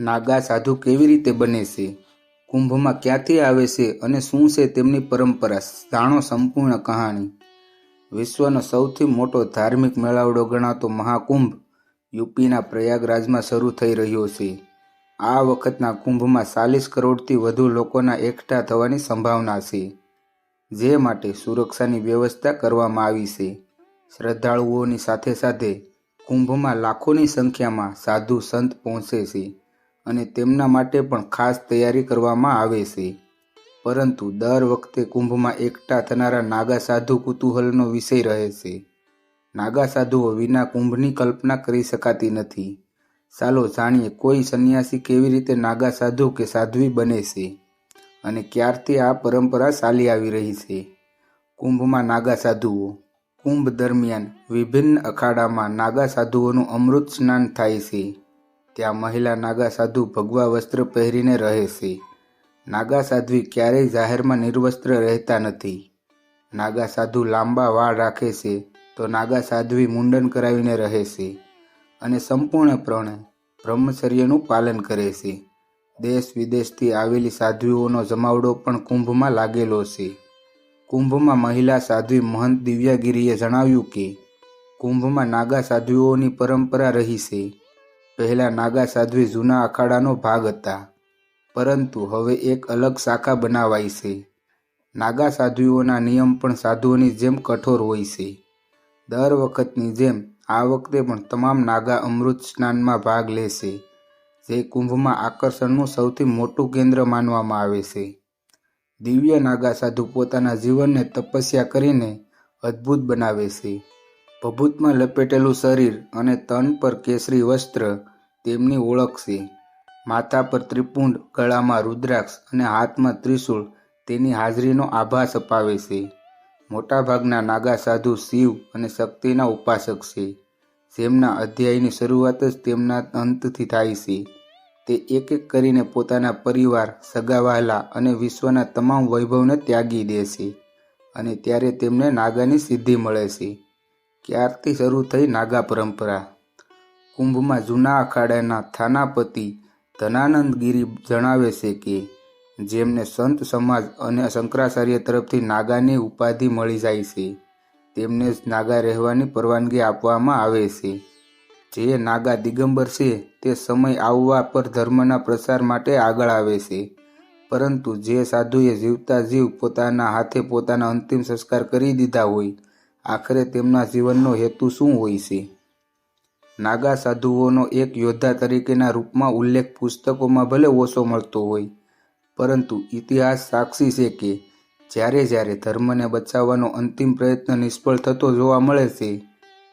નાગા સાધુ કેવી રીતે બને છે? કુંભમાં ક્યાંથી આવે છે અને શું છે તેમની પરંપરા? જાણો સંપૂર્ણ કહાણી વિશ્વનો સૌથી મોટો ધાર્મિક મેળાવડો ગણાતો મહાકુંભ યુપીના પ્રયાગરાજમાં શરૂ થઈ રહ્યો છે. આ વખતના કુંભમાં ચાલીસ કરોડથી વધુ લોકોના એકઠા થવાની સંભાવના છે, જે માટે સુરક્ષાની વ્યવસ્થા કરવામાં આવી છે. શ્રદ્ધાળુઓની સાથે સાથે કુંભમાં લાખોની સંખ્યામાં સાધુ સંત પહોંચે છે. અને તેમના માટે પણ ખાસ તૈયારી કરવામાં આવે છે. પરંતુ દર વખતે કુંભમાં એકઠા થનારા નાગા સાધુ કુતૂહલનો વિષય રહે છે. નાગા સાધુઓ વિના કુંભની કલ્પના કરી શકાતી નથી. ચાલો જાણીએ કોઈ સંન્યાસી કેવી રીતે નાગા સાધુ કે સાધ્વી બને છે અને ક્યારથી આ પરંપરા ચાલી આવી રહી છે. કુંભમાં નાગા સાધુઓ. કુંભ દરમિયાન વિભિન્ન અખાડામાં નાગા સાધુઓનું અમૃત સ્નાન થાય છે. ત્યાં મહિલા નાગા સાધુ ભગવા વસ્ત્ર પહેરીને રહે છે. નાગા સાધ્વી ક્યારેય જાહેરમાં નિર્વસ્ત્ર રહેતા નથી. નાગા સાધુ લાંબા વાળ રાખે છે તો નાગા સાધ્વી મુંડન કરાવીને રહે છે અને સંપૂર્ણપણે બ્રહ્મચર્યનું પાલન કરે છે. દેશ વિદેશથી આવેલી સાધ્વીઓનો જમાવડો પણ કુંભમાં લાગેલો છે. કુંભમાં મહિલા સાધ્વી મહંત દિવ્યાગીરીએ જણાવ્યું કે, કુંભમાં નાગા સાધ્વીઓની પરંપરા રહી છે. પહેલાં નાગા સાધ્વી જૂના અખાડાનો ભાગ હતા. પરંતુ હવે એક અલગ શાખા બનાવાઈ છે. નાગા સાધ્વીઓના નિયમ પણ સાધુઓની જેમ કઠોર હોય છે. દર વખતની જેમ આ વખતે પણ તમામ નાગા અમૃત સ્નાનમાં ભાગ લેશે જે કુંભમાં આકર્ષણનું સૌથી મોટું કેન્દ્ર માનવામાં આવે છે. દિવ્ય નાગા સાધુ પોતાના જીવનને તપસ્યા કરીને અદ્ભુત બનાવે છે. ભભૂતમાં લપેટેલું શરીર અને તન પર કેસરી વસ્ત્ર તેમની ઓળખ છે. માથા પર ત્રિપુંડ, ગળામાં રુદ્રાક્ષ અને હાથમાં ત્રિશૂળ તેની હાજરીનો આભાસ અપાવે છે. મોટાભાગના નાગા સાધુ શિવ અને શક્તિના ઉપાસક છે. જેમના અધ્યાયની શરૂઆત જ તેમના અંતથી થાય છે. તે એક એક કરીને પોતાના પરિવાર સગાવહાલા અને વિશ્વના તમામ વૈભવને ત્યાગી દે છે અને ત્યારે તેમને નાગાની સિદ્ધિ મળે છે. ક્યારથી શરૂ થઈ નાગા પરંપરા? કુંભમાં જૂના અખાડાના થાનાપતિ ધનાનંદગીરી જણાવે છે કે, જેમને સંત સમાજ અને શંકરાચાર્ય તરફથી નાગાની ઉપાધિ મળી જાય છે, તેમને જ નાગા રહેવાની પરવાનગી આપવામાં આવે છે. જે નાગા દિગંબર છે, તે સમય આવવા પર ધર્મના પ્રસાર માટે આગળ આવે છે, પરંતુ જે સાધુએ જીવતા જીવ પોતાના હાથે પોતાના અંતિમ સંસ્કાર કરી દીધા હોય આખરે તેમના જીવનનો હેતુ શું હોય છે? નાગા સાધુઓનો એક યોદ્ધા તરીકેના રૂપમાં ઉલ્લેખ પુસ્તકોમાં ભલે ઓછો મળતો હોય, પરંતુ ઇતિહાસ સાક્ષી છે કે જ્યારે જ્યારે ધર્મને બચાવવાનો અંતિમ પ્રયત્ન નિષ્ફળ થતો જોવા મળે છે,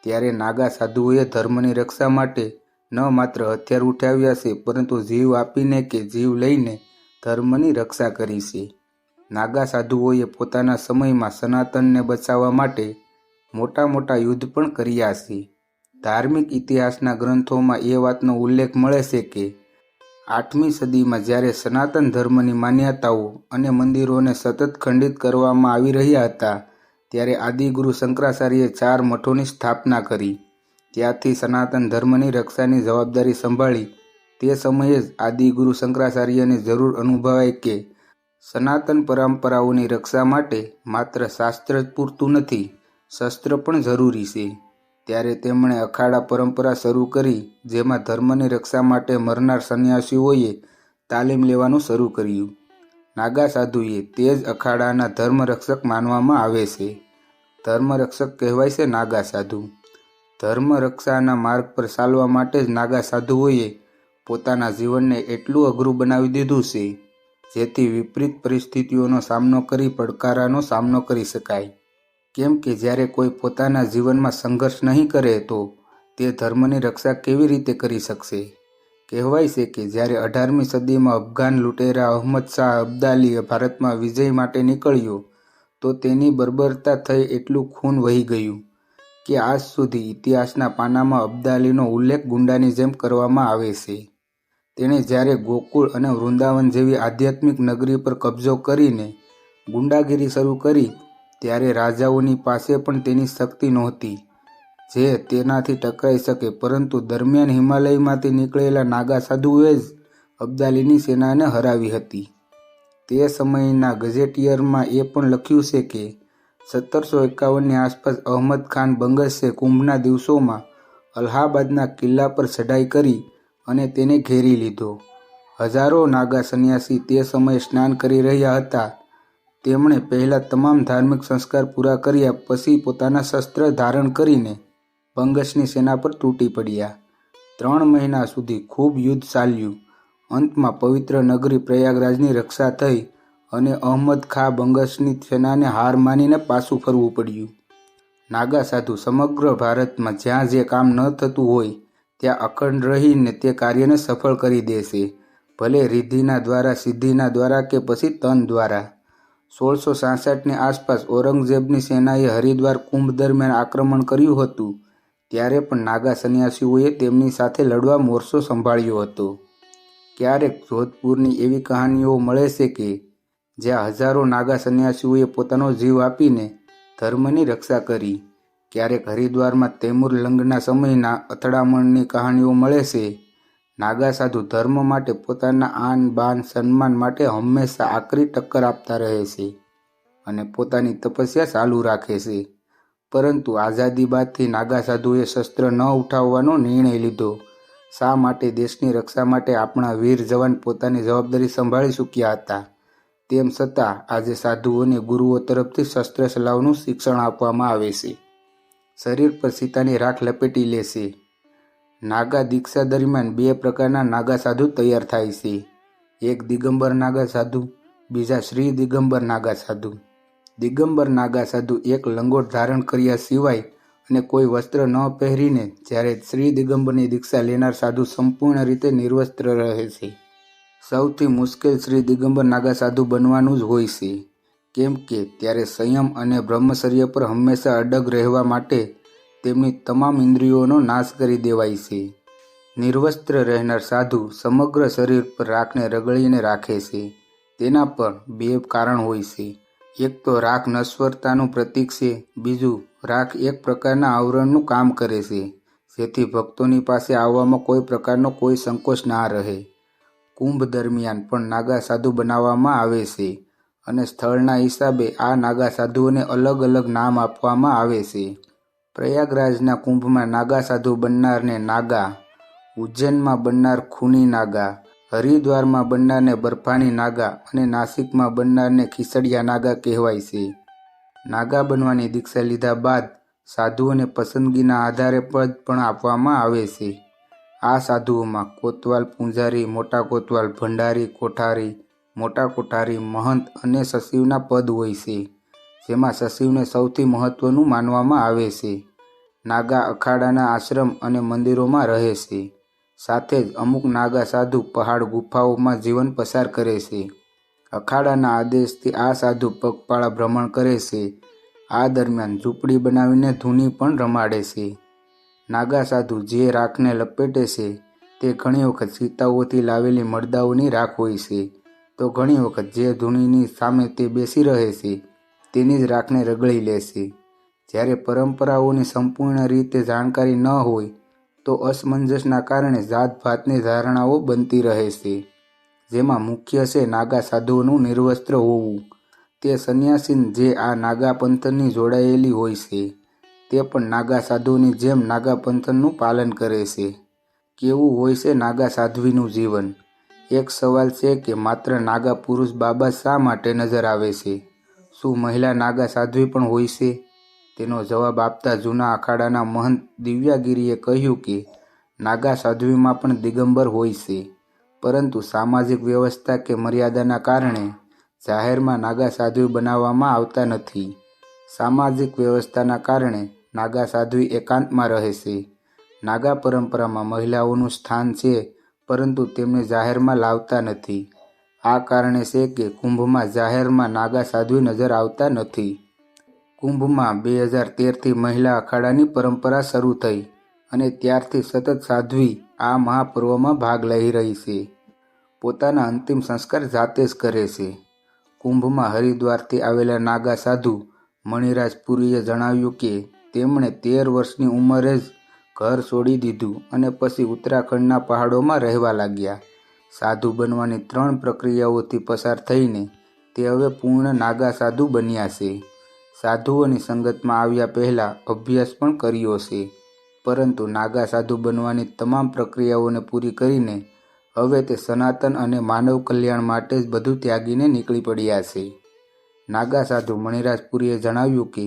ત્યારે નાગા સાધુઓએ ધર્મની રક્ષા માટે ન માત્ર હથિયાર ઉઠાવ્યા છે, પરંતુ જીવ આપીને કે જીવ લઈને ધર્મની રક્ષા કરી છે. નાગા સાધુઓએ પોતાના સમયમાં સનાતનને બચાવવા માટે મોટા મોટા યુદ્ધ પણ કર્યા છે. ધાર્મિક ઇતિહાસના ગ્રંથોમાં એ વાતનો ઉલ્લેખ મળે છે કે, આઠમી સદીમાં જ્યારે સનાતન ધર્મની માન્યતાઓ અને મંદિરોને સતત ખંડિત કરવામાં આવી રહ્યા હતા, ત્યારે આદિગુરુ શંકરાચાર્યે ચાર મઠોની સ્થાપના કરી. ત્યાંથી સનાતન ધર્મની રક્ષાની જવાબદારી સંભાળી. તે સમયે જ આદિગુરુ શંકરાચાર્યને જરૂર અનુભવાય કે, સનાતન પરંપરાઓની રક્ષા માટે માત્ર શાસ્ત્ર જ પૂરતું નથી. શસ્ત્ર પણ જરૂરી છે. ત્યારે તેમણે અખાડા પરંપરા શરૂ કરી, જેમાં ધર્મની રક્ષા માટે મરનાર સંન્યાસીઓએ તાલીમ લેવાનું શરૂ કર્યું. નાગા સાધુએ તે જ અખાડાના ધર્મરક્ષક માનવામાં આવે છે. ધર્મરક્ષક કહેવાય છે નાગા સાધુ. ધર્મ રક્ષાના માર્ગ પર ચાલવા માટે જ નાગા સાધુઓએ પોતાના જીવનને એટલું અઘરું બનાવી દીધું છે, જેથી વિપરીત પરિસ્થિતિઓનો સામનો કરી પડકારાનો સામનો કરી શકાય. કેમ કે જ્યારે કોઈ પોતાના જીવનમાં સંઘર્ષ નહીં કરે તો તે ધર્મની રક્ષા કેવી રીતે કરી શકશે? કહેવાય છે કે જ્યારે અઢારમી સદીમાં અફઘાન લૂંટેરા અહમદ શાહ અબ્દાલી ભારતમાં વિજય માટે નીકળ્યો, તો તેની બર્બરતા થઈ એટલું ખૂન વહી ગયું કે આજ સુધી ઇતિહાસના પાનામાં અબ્દાલીનો ઉલ્લેખ ગુંડાની જેમ કરવામાં આવે છે. તેણે જ્યારે ગોકુળ અને વૃંદાવન જેવી આધ્યાત્મિક નગરી પર કબજો કરીને ગુંડાગીરી શરૂ કરી ત્યારે રાજાઓની પાસે પણ તેની શક્તિ નહોતી, જે તેનાથી ટકરાઈ શકે. પરંતુ દરમિયાન હિમાલયમાંથી નીકળેલા નાગા સાધુએ જ અબ્દાલીની સેનાને હરાવી હતી. તે સમયના ગઝેટિયરમાં એ પણ લખ્યું છે કે, સત્તરસો એકાવનની આસપાસ અહમદ ખાન બંગશે કુંભના દિવસોમાં અલ્હાબાદના કિલ્લા પર ચઢાઈ કરી અને તેને ઘેરી લીધો. હજારો નાગા સંન્યાસી તે સમયે સ્નાન કરી રહ્યા હતા. તેમણે પહેલા તમામ ધાર્મિક સંસ્કાર પૂરા કર્યા પછી પોતાના શસ્ત્ર ધારણ કરીને પંગસની સેના પર તૂટી પડ્યા. ત્રણ મહિના સુધી ખૂબ યુદ્ધ ચાલ્યું. અંતમાં પવિત્ર નગરી પ્રયાગરાજની રક્ષા થઈ અને અહમદ ખા બંગસની સેનાને હાર માનીને પાછું ફરવું પડ્યું. નાગા સાધુ સમગ્ર ભારતમાં જ્યાં જે કામ ન થતું હોય, ત્યાં અખંડ રહીને તે કાર્યને સફળ કરી દેશે. ભલે રિદ્ધિના દ્વારા, સિદ્ધિના દ્વારા કે પછી તન દ્વારા. સોળસો સાસઠની આસપાસ ઔરંગઝેબની સેનાએ હરિદ્વાર કુંભ દરમિયાન આક્રમણ કર્યું હતું, ત્યારે પણ નાગા સંન્યાસીઓએ તેમની સાથે લડવા મોરસો સંભાળ્યો હતો. ક્યારેક જોધપુરની એવી કહાનીઓ મળે છે કે, જ્યાં હજારો નાગા સંન્યાસીઓએ પોતાનો જીવ આપીને ધર્મની રક્ષા કરી, ક્યારેક હરિદ્વારમાં તૈમુર લંગના સમયના અથડામણની કહાણીઓ મળે છે નાગા સાધુ ધર્મ માટે પોતાના આન, બાન, સન્માન માટે હંમેશા આકરી ટક્કર આપતા રહે છે અને પોતાની તપસ્યા ચાલુ રાખે છે. પરંતુ આઝાદી બાદથી નાગા સાધુએ શસ્ત્ર ન ઉઠાવવાનો નિર્ણય લીધો. શા માટે દેશની રક્ષા માટે આપણા વીર જવાન પોતાની જવાબદારી સંભાળી ચૂક્યા હતા? તેમ છતાં આજે સાધુઓને ગુરુઓ તરફથી શસ્ત્ર ચલાવવાનું શિક્ષણ આપવામાં આવે છે. શરીર પર સીતાની રાખ લપેટી લેશે નાગા દીક્ષા દરમિયાન બે પ્રકારના નાગા સાધુ તૈયાર થાય છે. એક દિગંબર નાગા સાધુ, બીજા શ્રી દિગંબર નાગા સાધુ. દિગંબર નાગા સાધુ એક લંગોટ ધારણ કર્યા સિવાય અને કોઈ વસ્ત્ર ન પહેરીને જ્યારે શ્રી દિગંબરની દીક્ષા લેનાર સાધુ સંપૂર્ણ રીતે નિર્વસ્ત્ર રહે છે. સૌથી મુશ્કેલ શ્રી દિગંબર નાગા સાધુ બનવાનું જ હોય છે. કેમ કે ત્યારે સંયમ અને બ્રહ્મચર્ય પર હંમેશા અડગ રહેવા માટે તેમની તમામ ઇન્દ્રિયોનો નાશ કરી દેવાય છે. નિર્વસ્ત્ર રહેનાર સાધુ સમગ્ર શરીર પર રાખને રગડીને રાખે છે. તેના પર બે કારણ હોય છે. એક તો રાખ નશ્વરતાનું પ્રતીક છે, બીજું રાખ એક પ્રકારના આવરણનું કામ કરે છે. જેથી ભક્તોની પાસે આવવામાં કોઈ પ્રકારનો કોઈ સંકોચ ના રહે. કુંભ દરમિયાન પણ નાગા સાધુ બનાવવામાં આવે છે અને સ્થળના હિસાબે આ નાગા સાધુઓને અલગ અલગ નામ આપવામાં આવે છે. પ્રયાગરાજના કુંભમાં નાગા સાધુ બનનારને નાગા, ઉજ્જૈનમાં બનનાર ખૂની નાગા, હરિદ્વારમાં બનનારને બરફાની નાગા અને નાસિકમાં બનનારને ખીસડિયા નાગા કહેવાય છે. નાગા બનવાની દીક્ષા લીધા બાદ સાધુઓને પસંદગીના આધારે પદ પણ આપવામાં આવે છે. આ સાધુઓમાં કોતવાલ પૂંજારી, મોટા કોતવાલ ભંડારી, કોઠારી, મોટા કોઠારી, મહંત અને સચિવના પદ હોય છે. જેમાં સચિવને સૌથી મહત્વનું માનવામાં આવે છે. નાગા અખાડાના આશ્રમ અને મંદિરોમાં રહે છે. સાથે જ અમુક નાગા સાધુ પહાડ ગુફાઓમાં જીવન પસાર કરે છે. અખાડાના આદેશથી આ સાધુ પગપાળા ભ્રમણ કરે છે. આ દરમિયાન ઝૂંપડી બનાવીને ધૂની પણ રમાડે છે. નાગા સાધુ જે રાખને લપેટે છે, તે ઘણી વખત સીતાઓથી લાવેલી મરદાઓની રાખ હોય છે. તો ઘણી વખત જે ધૂણીની સામે તે બેસી રહે છે. તેની જ રાખને રગડી લેશે જ્યારે પરંપરાઓની સંપૂર્ણ રીતે જાણકારી ન હોય, તો અસમંજસના કારણે જાતભાતની ધારણાઓ બનતી રહે છે, જેમાં મુખ્ય છે નાગા સાધુઓનું નિર્વસ્ત્ર હોવું. તે સંન્યાસીન જે આ નાગા પંથનની જોડાયેલી હોય છે, તે પણ નાગા સાધુઓની જેમ નાગા પંથનનું પાલન કરે છે. કેવું હોય છે નાગા સાધ્વીનું જીવન? એક સવાલ છે કે માત્ર નાગા પુરુષ બાબા શા માટે નજર આવે છે? શું મહિલા નાગા સાધ્વી પણ હોય છે? તેનો જવાબ આપતા જૂના અખાડાના મહંત દિવ્યાગીરીએ કહ્યું કે, નાગા સાધ્વીમાં પણ દિગંબર હોય છે. પરંતુ સામાજિક વ્યવસ્થા કે મર્યાદાના કારણે જાહેરમાં નાગા સાધ્વી બનાવવામાં આવતા નથી. સામાજિક વ્યવસ્થાના કારણે નાગા સાધ્વી એકાંતમાં રહે છે. નાગા પરંપરામાં મહિલાઓનું સ્થાન છે, પરંતુ તેમને જાહેરમાં લાવતા નથી. આ કારણે છે કે કુંભમાં જાહેરમાં નાગા સાધ્વી નજર આવતા નથી. કુંભમાં બે હજાર તેરથી મહિલા અખાડાની પરંપરા શરૂ થઈ અને ત્યારથી સતત સાધ્વી આ મહાપર્વમાં ભાગ લઈ રહી છે. પોતાના અંતિમ સંસ્કાર જાતે જ કરે છે. કુંભમાં હરિદ્વારથી આવેલા નાગા સાધુ મણિરાજપુરીએ જણાવ્યું કે તેમણે તેર વર્ષની ઉંમરે જ ઘર છોડી દીધું અને પછી ઉત્તરાખંડના પહાડોમાં રહેવા લાગ્યા. સાધુ બનવાની ત્રણ પ્રક્રિયાઓથી પસાર થઈને તે હવે પૂર્ણ નાગા સાધુ બન્યા છે. સાધુઓની સંગતમાં આવ્યા પહેલાં અભ્યાસ પણ કર્યો છે, પરંતુ નાગા સાધુ બનવાની તમામ પ્રક્રિયાઓને પૂરી કરીને હવે તે સનાતન અને માનવ કલ્યાણ માટે જ બધું ત્યાગીને નીકળી પડ્યા છે. નાગા સાધુ મણિરાજપુરીએ જણાવ્યું કે,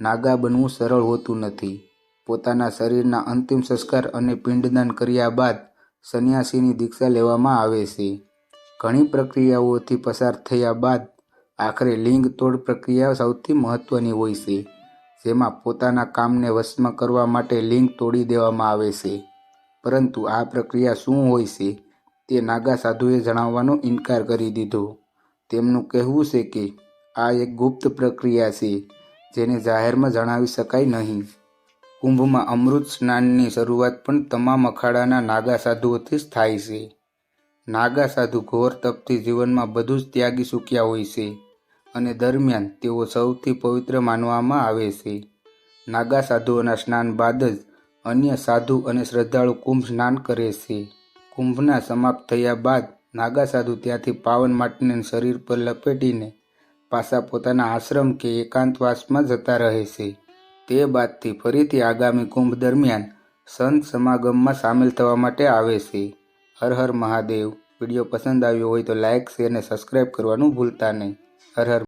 નાગા બનવું સરળ હોતું નથી. પોતાના શરીરના અંતિમ સંસ્કાર અને પિંડદાન કર્યા બાદ સંન્યાસીની દીક્ષા લેવામાં આવે છે. ઘણી પ્રક્રિયાઓથી પસાર થયા બાદ આખરે લિંગ તોડ પ્રક્રિયા સૌથી મહત્વની હોય છે, જેમાં પોતાના કામને વશમાં કરવા માટે લિંગ તોડી દેવામાં આવે છે. પરંતુ આ પ્રક્રિયા શું હોય છે તે નાગા સાધુએ જણાવવાનો ઇનકાર કરી દીધો. તેમનું કહેવું છે કે આ એક ગુપ્ત પ્રક્રિયા છે, જેને જાહેરમાં જણાવી શકાય નહીં. કુંભમાં અમૃત સ્નાનની શરૂઆત પણ તમામ અખાડાના નાગા સાધુઓથી જ થાય છે. નાગા સાધુ ઘોર તપથી જીવનમાં બધું જ ત્યાગી ચૂક્યા હોય છે અને દરમિયાન તેઓ સૌથી પવિત્ર માનવામાં આવે છે. નાગા સાધુઓના સ્નાન બાદ જ અન્ય સાધુ અને શ્રદ્ધાળુ કુંભ સ્નાન કરે છે. કુંભના સમાપ્ત થયા બાદ નાગા સાધુ ત્યાંથી પાવન માટીને શરીર પર લપેટીને પાછા પોતાના આશ્રમ કે એકાંતવાસમાં જતા રહે છે. તે બાદથી ફરીથી આગામી કુંભ દરમિયાન સંત સમાગમમાં સામેલ થવા માટે આવે છે. હર હર મહાદેવ. વીડિયો પસંદ આવ્યો હોય તો લાઇક શેર અને સબસ્ક્રાઈબ કરવાનું ભૂલતા નહીં. હર હર